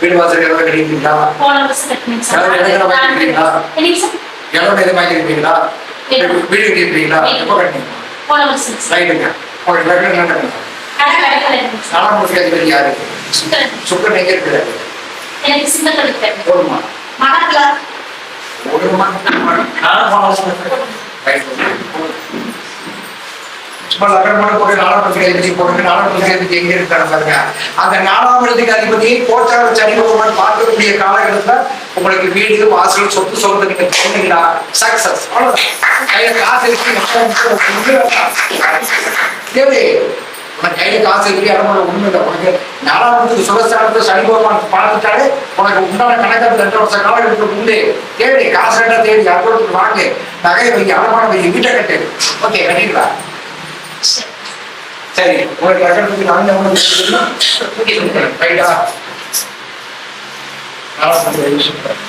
வீடு வாசல்? என்னங்க சார். எவ்வளவு எதுவும் வாங்கியிருக்கீங்களா? வீடு கட்டியிருக்கீங்களா? எப்போ கட்டினீங்க? ரைட்டுங்க உங்களுக்கு ரெண்டு நடக்குங்க நாலாம் முடிச்சு அதிபதி யாரு சுக்கரன். எங்க இருக்கிறாரு எனக்கு சின்னத்தோடு தேவை போடுமா மகத்துல போடுமா நானும் போன வருஷம் சும்மா லக்னமான போட்டு நாலாம் பத்திரிகை அதிபதி போடுங்க நாலாம் பத்திரிகை அதிபதி எங்க இருக்காரு பாருங்க. அந்த நாலாம் பத்திரிகை அதிபதியை கோச்சார சனி பகவான் பார்க்கக்கூடிய காலகட்டத்துல உங்களுக்கு வீடு வாசல் சொத்து சொல்றது நீங்க சொன்னீங்களா சக்சஸ் கையில காசு இருக்கு தேவை உனக்கு கையில காசு இருக்கு இடமுறை உண்மை இல்லை. உனக்கு நாலாம் பத்திரிகை சுகஸ்தானத்தை சனி பகவான் பார்த்துட்டாலே உனக்கு உண்டான கணக்காக ரெண்டு வருஷ காலகட்டத்துக்கு உண்டு. தேடி காசு ரெண்டா தேடி அறுபதுக்கு வாங்க. நகையை வைக்க அடமானம் வைக்க வீட்டை கட்டு. ஓகே கட்டிக்கலாம் சரி சரி உங்களுக்கு லக்கணத்துக்கு நான்கு ஒன்று ரைட்டா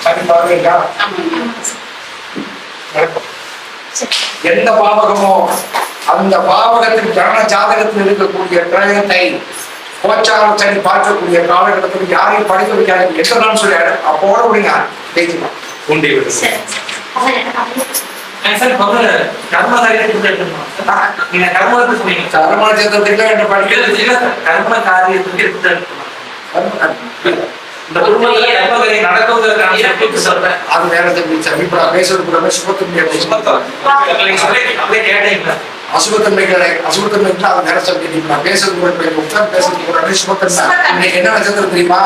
சரி சார் சரி. எந்த பாவகமோ அந்த பாவகத்தின் ஜனன ஜாதகத்தில் இருக்கக்கூடிய கிரகத்தை கோச்சார சனி பார்க்கக்கூடிய காலகட்டத்தில் யாரையும் படிக்க வைக்காது எந்த நாள் சொல்லி அப்போட விடுங்க பேசிக்கலாம் உண்டி விடு. சரி கர்ம? நீங்க கர்மத்தை சொன்னீங்க. சேத்திரத்துக்கு என்ன படிக்கிறது கர்ம காரியத்துக்கு இந்த குடும்பத்துல சொல்றேன் அது சார் இப்ப நான் பேசுறது கூட சுபத்தன்மை நீங்க சொல்லி அப்படியே கேட்டீங்களா அது பேசுறது கூட இப்ப உட்கார்ந்து பேசுறது கூட சுபத்தன்மை இன்னைக்கு என்ன நட்சத்திரம் தெரியுமா?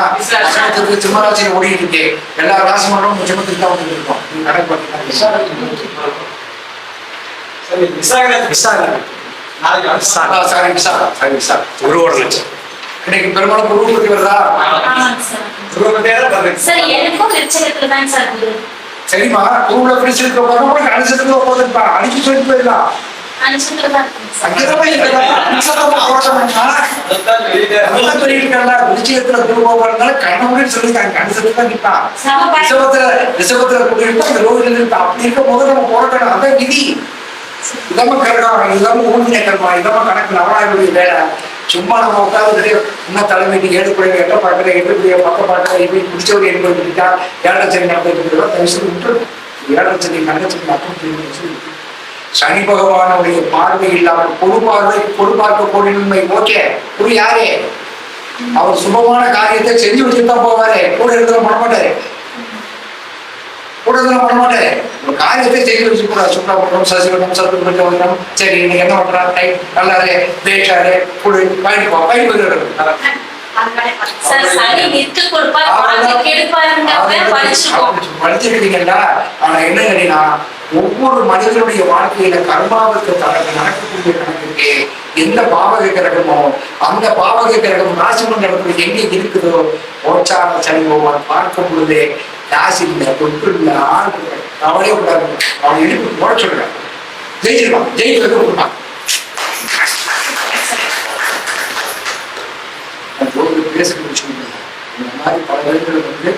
நட்சத்திரத்துக்கு சிம்மராசியில் ஓடிட்டு இருக்கு. எல்லா ராசி மண்டலம் சிம்மத்துக்கு தான் இருக்கோம். பார்த்தீங்கன்னா சரி விசாகனை சாரி விசாரா குருவோட லட்சம். இன்னைக்கு பெரும்பாலும் குரு பத்தி வருதா? சரிம்மா குருவுல பிடிச்சிருக்க போது அனுசரிக்க போதுப்பா அடிச்சு சொல்லிட்டு போயிடலாம். அப்படி இருக்கும் போது நம்ம போராட்டணும் அதான் விதி. இதாம கரகம் இதாம ஊழிய கர்மா இதாம கணக்கு நவராயுடைய வேலை. சும்மா நம்ம உட்காந்து இன்னும் தலைமைக்கு ஏழு குழந்தை எட்ட பார்க்கல எட்டு குடிய பக்க பார்க்கல எப்படி பிடிச்சவங்க எட்டு போயிட்டா ஏழரை சனி நடந்துட்டு தயவுசெய்து விட்டு ஏழரை சனி நடந்துச்சு மட்டும் சனி பகவானுடைய பார்வை இல்லாமல் பொறுப்பார்வை பொறுப்பார்க்க பொது ஓகே. குரு யாரே? அவர் சுபமான காரியத்தை செஞ்சு வச்சுட்டு தான் போவாரு. கூட இருக்கிற பண்ண மாட்டாரு. கூட இருக்கிற பண்ண மாட்டாரு ஒரு காரியத்தை செய்து வச்சு கூட சுப்ரமணியம் சசிகலம் சத்துரம் சரி இன்னைக்கு என்ன பண்றா டைம் நல்லாரு பேச்சாரு வாழ்க்கை கெடுப்பாருங்கிறத படிச்சிருக்கோம் படிச்சிருக்கீங்களா ஆனா என்ன கேட்டீங்கன்னா ஒவ்வொரு மனிதனுடைய வாழ்க்கையில கர்மாவுக்கு கணக்கு நடக்கக்கூடிய கணக்குக்கு எந்த பாவக கிரகமோ அந்த பாவக கிரகம் ராசி மண்டலத்துல எங்க இருக்குதோ ஓச்சார சனி பகவான் பார்க்கும் பொழுது காசு இல்லை தொற்று இல்லை ஆள் இல்லை கவலையே கூடாது அவன் இடிப்பு போட சொல்றேன் ஜெயிச்சிருக்கான் ஜெயிக்கிறது கொடுப்பான் பேச முடிச்சுக்கோங்க இந்த மாதிரி பல இடத்துல வந்து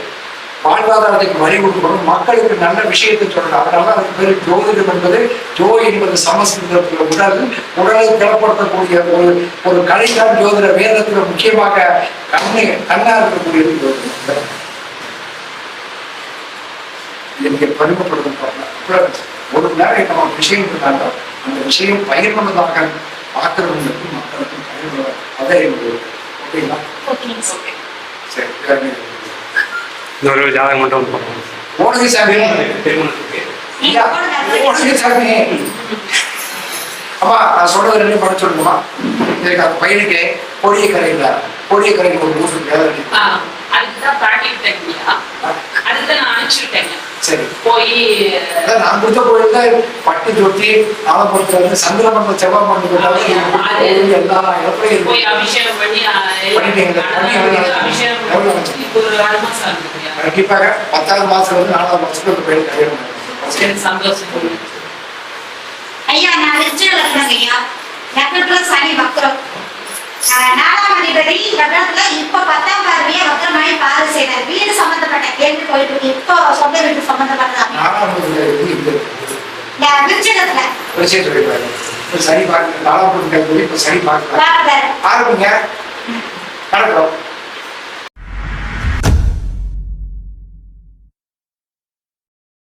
வாழ்வாதாரத்துக்கு வரி கொடுக்கணும். மக்களுக்கு நல்ல விஷயத்தை சொல்லணும். அதனால அதுக்கு பேர் ஜோதிடம் என்பது ஜோ என்பது சமஸ்கிருதத்தில் உடல் உடலை திறப்படுத்தக்கூடிய ஒரு ஒரு கலைதான் ஜோதிட வேதத்துல முக்கியமாக கண்ணு கண்ணா இருக்கக்கூடியது ஜோதிடம். இதை நீங்க பெருமைப்படுத்த ஒரு நேரம் நம்ம விஷயம் இருந்தாங்க அந்த விஷயம் பகிர்ந்ததாக பார்க்கறவங்களுக்கு மக்களுக்கும் பகிர்ந்து அதே ஓகேங்களா? ஓகேங்க சார் இன்னொரு ஜாதகம் மட்டும் போனது சாமி. போனது சாமி. அம்மா நான் சொல்றது ரெண்டு படம் சொல்லணுமா? எனக்கு அந்த பையனுக்கு பொடிய கரையில பொடிய கரைக்கு ஒரு ஊருக்கு வேலை இருக்கு. ஆ, அதுக்குதான் பாட்டி விட்டேங்கய்யா அதுக்கு நான் அனுப்பிச்சு விட்டேங்க சரி போய் நான் கொடுத்த கோயில் பட்டு தொட்டி செவ்வாய் எல்லா இடத்துலயும் போய். அபிஷேகம் பண்ணி பண்ணிட்டீங்க. அபிஷேகம் எவ்வளவு பண்ணி ஆச்சு? இப்போ ஒரு ஆறு மாசம் ஆகுதுங்கய்யா கண்டிப்பாக பத்தாவது மாசம் வந்து நாலாவது மாசத்துக்கு. சரி சந்தோஷம் ஐயா நான் விருச்சிக லக்னம் ஐயா லக்னத்துல சனி வக்ரம் நாலாம் அதிபதி லக்னத்துல இப்ப பத்தாம் பார்வையா வக்ரமாயி பாரு செய்யறாரு வீடு சம்பந்தப்பட்ட கேள்வி போயிட்டு இருக்கு. இப்போ சொந்த வீட்டு சம்பந்தப்பட்டது நாலாவது விருச்சிகத்துல. இப்ப சரி பார்க்க நாலாம் பொருட்கள் இப்ப சரி பார்க்கறாரு ஆரம்பிங்க. நடக்கும்